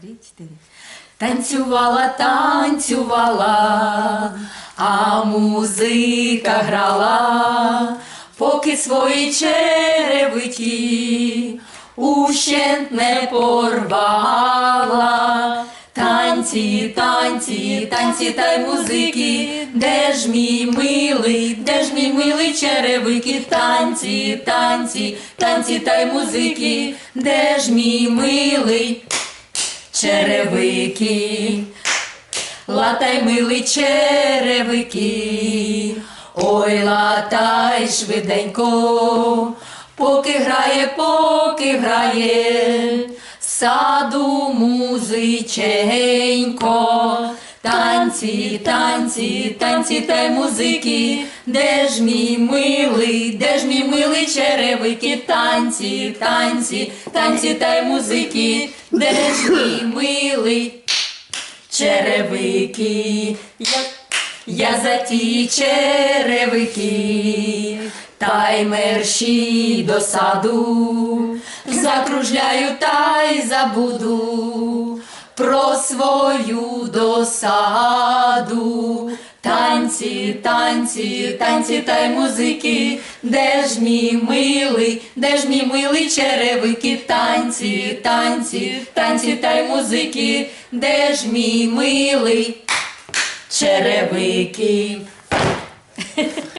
три, чотири. Танцювала, танцювала, а музика грала, поки свої черевиті ущент не порвала. Танці, танці, танці та й музики, де ж мій милий, де ж мій милий черевики, танці, танці, танці та й музики, де ж мій милий черевики, латай милий черевики, ой, латай швиденько, поки грає, поки грає, саду музиченько. Танці, танці, танці та й музики, де ж мій милий, де ж мій милий черевики, танці, танці, танці та й музики, де ж мій милий черевики, я, я за ті черевики, та й мерщі до саду, закружляю та й забуду про свою досаду. Танці, танці, танці та й музики, де ж мій милий, де ж мій милий черевики, танці, танці, танці та й музики, де ж мій милий черевики.